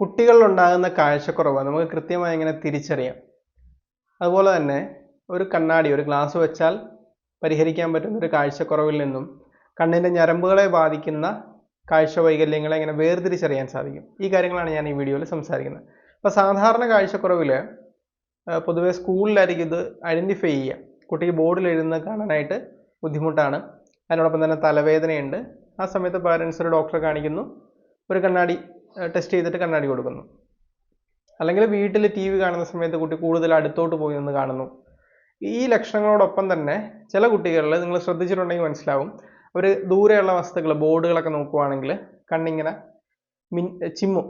കുട്ടികളിലുണ്ടാകുന്ന കാഴ്ചക്കുറവ് നമുക്ക് കൃത്യമായി എങ്ങനെ തിരിച്ചറിയാം? അതുപോലെ തന്നെ ഒരു കണ്ണാടി ഒരു ഗ്ലാസ് വെച്ചാൽ പരിഹരിക്കാൻ പറ്റുന്ന ഒരു കാഴ്ചക്കുറവിൽ നിന്നും കണ്ണിന്റെ ഞരമ്പുകളെ ബാധിക്കുന്ന കാഴ്ച വൈകല്യങ്ങളെ എങ്ങനെ വേർതിരിച്ചറിയാൻ സാധിക്കും? ഈ കാര്യങ്ങളാണ് ഞാൻ ഈ വീഡിയോയിൽ സംസാരിക്കുന്നത്. അപ്പോൾ സാധാരണ കാഴ്ചക്കുറവിൽ പൊതുവേ സ്കൂളിലായിരിക്കും ഇത് ഐഡന്റിഫൈ ചെയ്യുക. കുട്ടിക്ക് ബോർഡിൽ എഴുതുന്നത് കാണാനായിട്ട് ബുദ്ധിമുട്ടാണ്. അതിനോടൊപ്പം തന്നെ തലവേദനയുണ്ട്. ആ സമയത്ത് പാരൻസ് ഒരു ഡോക്ടറെ കാണിക്കുന്നു. ഒരു കണ്ണാടി ടെസ്റ്റ് ചെയ്തിട്ട് കണ്ണാടി കൊടുക്കുന്നു. അല്ലെങ്കിൽ വീട്ടിൽ ടി വി കാണുന്ന സമയത്ത് കുട്ടി കൂടുതൽ അടുത്തോട്ട് പോയി നിന്ന് കാണുന്നു. ഈ ലക്ഷണങ്ങളോടൊപ്പം തന്നെ ചില കുട്ടികളിൽ നിങ്ങൾ ശ്രദ്ധിച്ചിട്ടുണ്ടെങ്കിൽ മനസ്സിലാവും. അവർ ദൂരെയുള്ള വസ്തുക്കൾ ബോർഡുകളൊക്കെ നോക്കുവാണെങ്കിൽ കണ്ണിങ്ങനെ മിൻ ചിമ്മും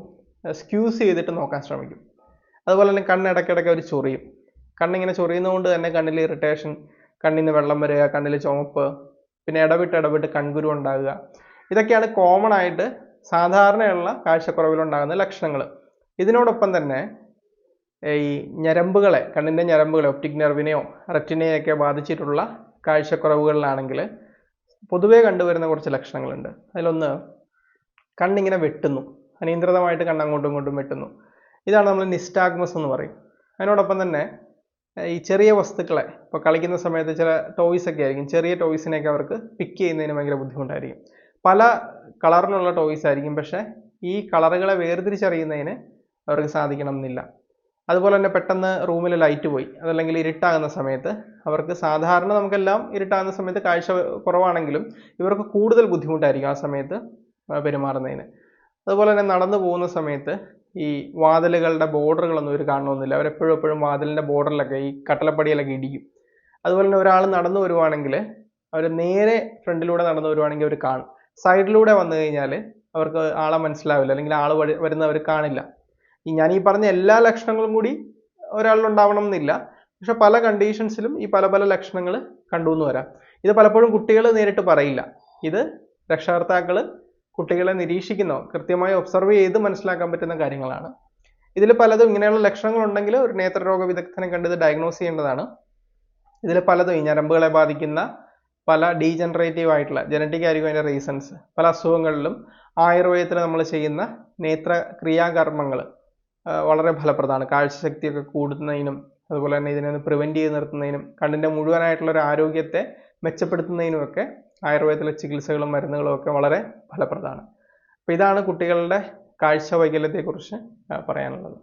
സ്ക്യൂസ് ചെയ്തിട്ട് നോക്കാൻ ശ്രമിക്കും. അതുപോലെ തന്നെ കണ്ണ് ഇടയ്ക്കിടയ്ക്ക് അവർ ചൊറിയും. കണ്ണിങ്ങനെ ചൊറിയുന്നതുകൊണ്ട് തന്നെ കണ്ണിൽ ഇറിറ്റേഷൻ കണ്ണിൽ നിന്ന് വെള്ളം വരിക കണ്ണിൽ ചുമപ്പ് പിന്നെ ഇടവിട്ട് ഇടവിട്ട് കൺകുരു ഉണ്ടാകുക. ഇതൊക്കെയാണ് കോമൺ ആയിട്ട് സാധാരണയുള്ള കാഴ്ചക്കുറവിലുണ്ടാകുന്ന ലക്ഷണങ്ങൾ ഇതിനോടൊപ്പം തന്നെ ഈ ഞരമ്പുകളെ കണ്ണിന്റെ ഞരമ്പുകളെ ഒപ്റ്റിക് നെർവിനെയോ റെറ്റിനെയൊക്കെ ബാധിച്ചിട്ടുള്ള കാഴ്ചക്കുറവുകളിലാണെങ്കിൽ പൊതുവേ കണ്ടുവരുന്ന കുറച്ച് ലക്ഷണങ്ങളുണ്ട്. അതിലൊന്ന് കണ്ണിങ്ങനെ വെട്ടുന്നു. അനിയന്ത്രിതമായിട്ട് കണ്ണങ്ങോട്ടും ഇങ്ങോട്ടും വെട്ടുന്നു. ഇതാണ് നമ്മൾ നിസ്റ്റാഗ്മസ് എന്ന് പറയും. അതിനോടൊപ്പം തന്നെ ഈ ചെറിയ വസ്തുക്കളെ ഇപ്പോൾ കളിക്കുന്ന സമയത്ത് ചില ടോയ്സ് ഒക്കെ ആയിരിക്കും. ചെറിയ ടോയ്സിനെയൊക്കെ അവർക്ക് പിക്ക് ചെയ്യുന്നതിന് ഭയങ്കര ബുദ്ധിമുട്ടായിരിക്കും. പല കളറിലുള്ള ടോയ്സ് ആയിരിക്കും പക്ഷേ ഈ കളറുകളെ വേർതിരിച്ചറിയുന്നതിന് അവർക്ക് സാധിക്കണം എന്നില്ല അതുപോലെ തന്നെ പെട്ടെന്ന് റൂമിൽ ലൈറ്റ് പോയി അതല്ലെങ്കിൽ ഇരുട്ടാകുന്ന സമയത്ത് അവർക്ക് സാധാരണ നമുക്കെല്ലാം ഇരുട്ടാകുന്ന സമയത്ത് കാഴ്ച കുറവാണെങ്കിലും ഇവർക്ക് കൂടുതൽ ബുദ്ധിമുട്ടായിരിക്കും ആ സമയത്ത് പെരുമാറുന്നതിന്. അതുപോലെ തന്നെ നടന്നു പോകുന്ന സമയത്ത് ഈ വാതിലുകളുടെ ബോർഡറുകളൊന്നും ഇവർ കാണണമെന്നില്ല. അവരെപ്പോഴും എപ്പോഴും വാതിലിന്റെ ബോർഡറിലൊക്കെ ഈ കട്ടലപ്പടിയിലൊക്കെ ഇടിക്കും. അതുപോലെ തന്നെ ഒരാൾ നടന്നു വരുവാണെങ്കിൽ അവർ നേരെ ഫ്രണ്ടിലൂടെ നടന്നു വരുവാണെങ്കിൽ അവർ കാണും. സൈഡിലൂടെ വന്നു കഴിഞ്ഞാൽ അവർക്ക് ആളെ മനസ്സിലാവില്ല അല്ലെങ്കിൽ ആൾ വരുന്നവർ കാണില്ല. ഞാൻ ഈ പറഞ്ഞ എല്ലാ ലക്ഷണങ്ങളും കൂടി ഒരാളിലുണ്ടാവണം എന്നില്ല. പക്ഷെ പല കണ്ടീഷൻസിലും ഈ പല പല ലക്ഷണങ്ങൾ കണ്ടു എന്ന് വരാം. ഇത് പലപ്പോഴും കുട്ടികൾ നേരിട്ട് പറയില്ല. ഇത് രക്ഷകർത്താക്കൾ കുട്ടികളെ നിരീക്ഷിക്കുന്നോ. കൃത്യമായി ഒബ്സർവ് ചെയ്ത് മനസ്സിലാക്കാൻ പറ്റുന്ന കാര്യങ്ങളാണ്. ഇതിൽ പലതും ഇങ്ങനെയുള്ള ലക്ഷണങ്ങൾ ഉണ്ടെങ്കിൽ ഒരു നേത്രരോഗ വിദഗ്ധനെ കണ്ട് ഇത് ഡയഗ്നോസ് ചെയ്യേണ്ടതാണ്. ഇതിൽ പലതും ഈ ഞരമ്പുകളെ ബാധിക്കുന്ന പല ഡീജനറേറ്റീവ് ആയിട്ടുള്ള ജനറ്റിക് ആയിരിക്കും അതിന്റെ റീസൺസ് പല അസുഖങ്ങളിലും ആയുർവേദത്തിൽ നമ്മൾ ചെയ്യുന്ന നേത്ര ക്രിയാകർമ്മങ്ങൾ വളരെ ഫലപ്രദമാണ്. കാഴ്ചശക്തിയൊക്കെ കൂടുന്നതിനും അതുപോലെ തന്നെ ഇതിനെ പ്രിവെന്റ് ചെയ്ത് നിർത്തുന്നതിനും കണ്ണിന്റെ മുഴുവനായിട്ടുള്ള ഒരു ആരോഗ്യത്തെ മെച്ചപ്പെടുത്തുന്നതിനുമൊക്കെ ആയുർവേദത്തിലെ ചികിത്സകളും മരുന്നുകളും ഒക്കെ വളരെ ഫലപ്രദമാണ്. അപ്പോൾ ഇതാണ് കുട്ടികളുടെ കാഴ്ച വൈകല്യത്തെക്കുറിച്ച് പറയാനുള്ളത്.